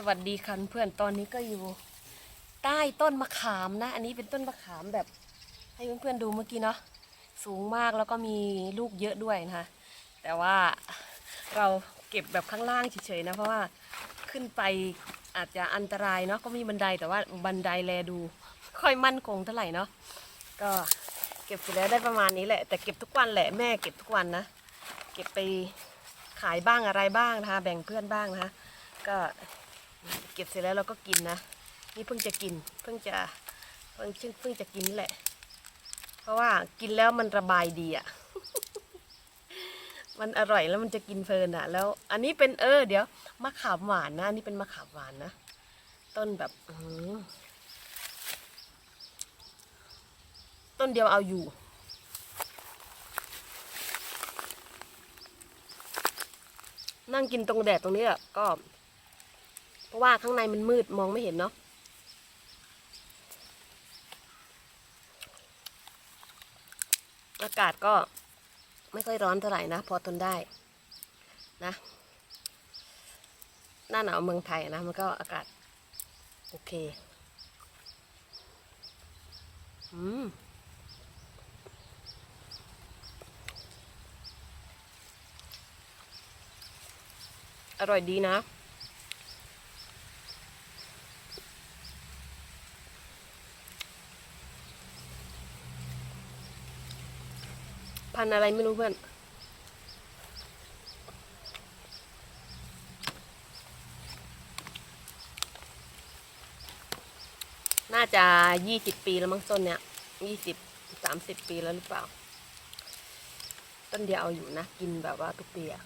สวัสดีค่ะเพื่อนตอนนี้ก็อยู่ ใต้ต้นมะขามนะ อันนี้เป็นต้นมะขามแบบ ให้เพื่อนๆดูเมื่อกี้เนาะสูงมากแล้วก็มีลูกเยอะด้วยนะคะแต่ว่าเราเก็บแบบข้างล่างเฉยๆนะเพราะว่าขึ้นไปอาจจะอันตรายเนาะก็มีบันไดแต่ว่าบันไดแลดูค่อยมั่นคงเท่าไหร่เนาะก็เก็บเสร็จแล้วได้ประมาณนี้แหละ แต่เก็บทุกวันแหละแม่เก็บทุกวันนะ เก็บไปขายบ้างอะไรบ้างนะคะแบ่งเพื่อนบ้างนะคะก็ เก็บเสร็จแล้วเราก็กินนะ นี่เพิ่งจะกิน เพิ่งจะเพิ่งเพิ่งจะกินแหละ เพราะว่ากินแล้วมันระบายดีอะ่ะ มันอร่อยแล้วมันจะกินเพลินอะ่ะ แล้ว อันนี้เป็นเออ เดี๋ยวมะขามหวานนะอันนี้เป็นมะขามหวานนะต้นแบบต้นเดียวเอาอยู่นั่งกินตรงแดดตรงนี้อะก็ เพราะว่าข้างในมันมืดมองไม่เห็นเนาะอากาศก็ไม่ค่อยร้อนเท่าไหร่นะ พอทนได้นะหน้าหนาวเมืองไทยนะมันก็อากาศ โอเค อืมอร่อยดีนะ พันธุ์อะไรไม่รู้เพื่อน น่าจะยี่สิบปีแล้วมั้งต้นเนี้ยยี่สิบสามสิบปีแล้วหรือเปล่า ต้นเดียวเอาอยู่นะ กินแบบว่าทุกปีอะ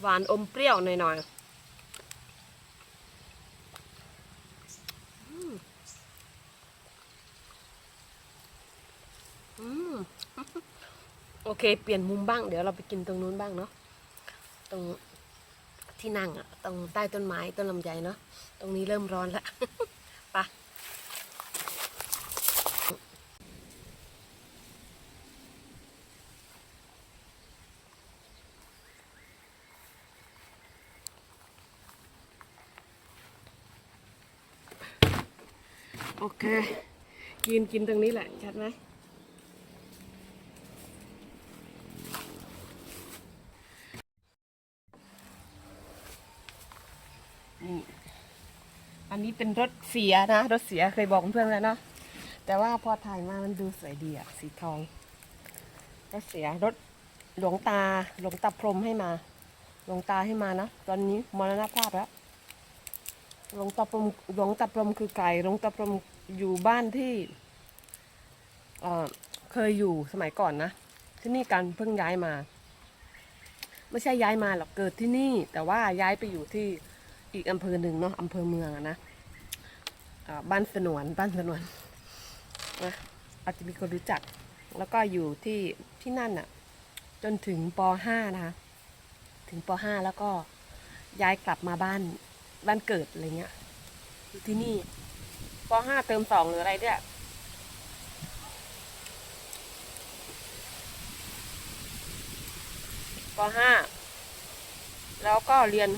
หวานอมเปรี้ยวหน่อยๆ อืม โอ เค เปลี่ยนมุมบ้าง เดี๋ยวเราไปกินตรงนู้นบ้างเนาะตรงที่นั่งอะตรงใต้ต้นไม้ต้นลำไยเนาะตรงนี้เริ่มร้อนแล้วไปะโอเคยืนกินตรงนี้แหละ ชัดไหม นี่อันนี้เป็นรถเสียนะ รถเสียเคยบอกเพื่อนแล้วเนาะแต่ว่าพอถ่ายมามันดูสวยดีอะสีทอง รถเสียรถหลวงตาหลวงตาพรหมให้มา หลวงตาให้มานะ ตอนนี้มรณภาพแล้วหลวงตาพรหมหลวงตาพรหมคือไก่หลวงตาพรหมอยู่บ้านที่เอ่อเคยอยู่สมัยก่อนนะ ที่นี่กันเพิ่งย้ายมา ไม่ใช่ย้ายมาหรอกเกิดที่นี่ แต่ว่าย้ายไปอยู่ที่ อีกอำเภอหนึ่งเนาะอำเภอเมืองนะบ้านสนวนบ้านสนวนนะอาจจะมีคนรู้จัก แล้วก็อยู่ที่ที่นั่นอะจนถึงป .5 นะคะถึงป .5 แล้วก็ย้ายกลับมาบ้านบ้านเกิดอะไรเงี้ยอยู่ที่นี่ป .5 เติมสองหรืออะไรเนี่ยป .5 แล้วก็เรียน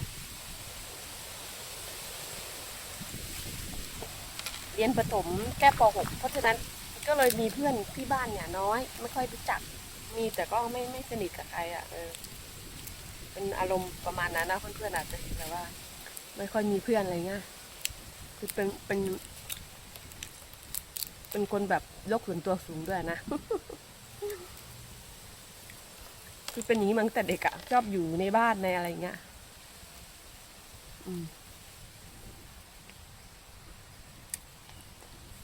เรียนประถมแค่ป .6 เพราะฉะนั้นก็เลยมีเพื่อนที่บ้านเนี่ยน้อย ไม่ค่อยรู้จัก มีแต่ก็ไม่ไม่สนิทกับใครอะเออเป็นอารมณ์ประมาณนั้นนะเพื่อนๆอาจจะเห็นแต่ว่า ไม่ค่อยมีเพื่อนอะไรเงี้ยคือเป็นเป็น เป็นคนแบบโลกส่วนตัวสูงด้วยนะคือเป็นอย่างนี้มาตั้งแต่เด็กอะชอบอยู่ในบ้านในอะไรเงี้ย อืม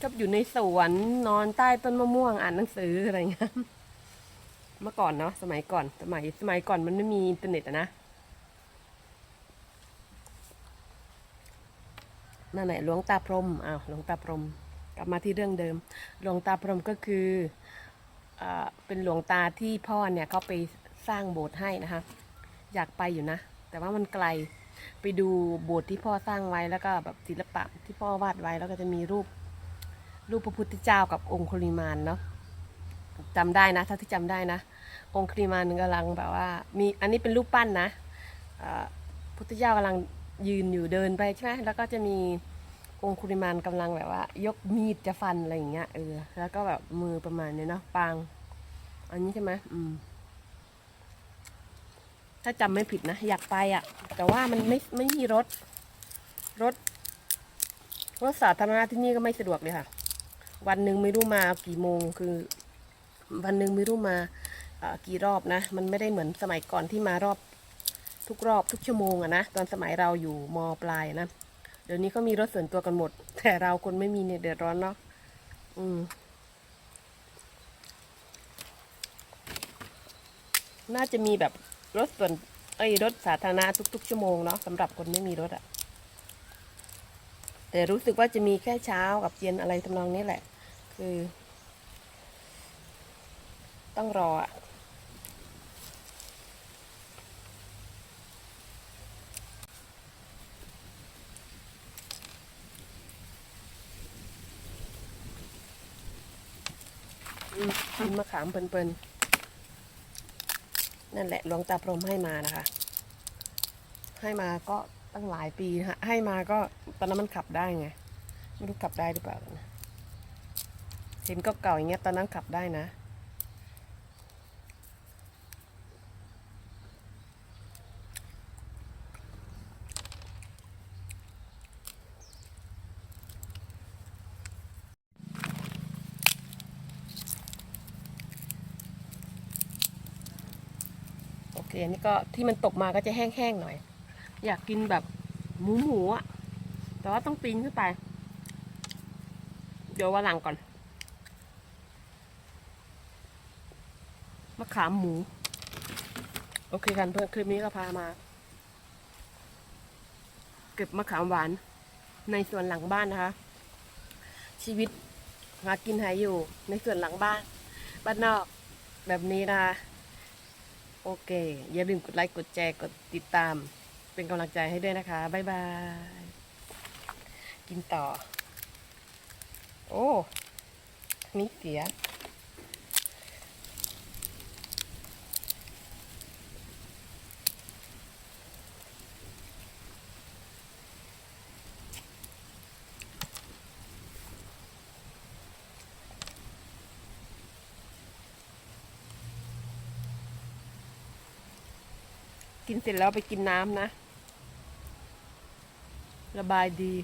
ชอบอยู่ในสวนนอนใต้ต้นมะม่วงอ่านหนังสืออะไรเงี้ยเมื่อก่อนเนาะสมัยก่อนสมัยสมัยก่อนมันไม่มีอินเทอร์เน็ตอะนะนั่นแหละหลวงตาพรมอ้าวหลวงตาพรม กลับมาที่เรื่องเดิม หลวงตาพรมก็คืออเป็นหลวงตาที่พ่อเนี่ยเขาไปสร้างโบสถ์ให้นะคะ อยากไปอยู่นะ แต่ว่ามันไกลไปดูโบสถ์ที่พ่อสร้างไว้แล้วก็แบบศิลปะที่พ่อวาดไว้แล้วก็จะมีรูป รูปพระพุทธเจ้ากับองคุลิมานเนาะจำได้นะถ้าที่จำได้นะ องค์ครีมานกำลังแบบว่า มีอันนี้เป็นรูปปั้นนะพุทธเจ้ากำลังยืนอยู่เดินไปใช่ไหมแล้วก็จะมีองค์ครีมานกำลังแบบว่า ยกมีดจะฟันอะไรอย่างเงี้ยเออแล้วก็แบบมือประมาณนี้เนาะปาง อันนี้ใช่ไหมอืม ถ้าจำไม่ผิดนะ อยากไปอะ่ะ แต่ว่ามันไม่ไม่มีรถ รถ รถสาธารณะที่นี่ก็ไม่สะดวกเลยค่ะ วันหนึ่งไม่รู้มากี่โมงคือ วันหนึ่งไม่รู้มากี่รอบนะ มันไม่ได้เหมือนสมัยก่อนที่มารอบทุกรอบทุกชั่วโมงอะนะตอนสมัยเราอยู่มปลายนะเดี๋ยวนี้ก็มีรถส่วนตัวกันหมด แต่เราคนไม่มีเนี่ยเดือดร้อนเนาะอืมน่าจะมีแบบรถส่วนเอ้ยรถสาธารณะทุก ๆ ชั่วโมงเนาะสำหรับคนไม่มีรถอะ แต่รู้สึกว่าจะมีแค่เช้ากับเย็นอะไรทำนองนี้แหละ คือ ต้องรออะกินมะขามเปินๆ นั่นแหละหลวงตาพรมให้มานะคะ ให้มาก็ ตั้งหลายปีนะฮะให้มาก็ตอนนั้นมันขับได้ไงไม่รู้ขับได้หรือเปล่านะเห็นก็เก่าอย่างเงี้ยตอนนั้นขับได้นะ โอเคอันนี้ก็ที่มันตกมาก็จะแห้งๆหน่อย อยากกินแบบหมูหมูอะแต่ว่าต้องปีนขึ้นไป เดี๋ยววันหลังก่อนมะขามหมู โอเคกันเพื่อนคลิปนี้ก็พามา เก็บมะขามหวานในส่วนหลังบ้านนะคะ ชีวิตหากินหายอยู่ในส่วนหลังบ้าน บ้านนอกแบบนี้นะคะ โอเค อย่าลืมกดไลค์ กดแชร์ กดติดตาม เป็นกำลังใจให้ด้วยนะคะ บ๊ายบาย กินต่อ โอ้ นี่เสีย กินเสร็จแล้วไปกินน้ำนะ ระบายดี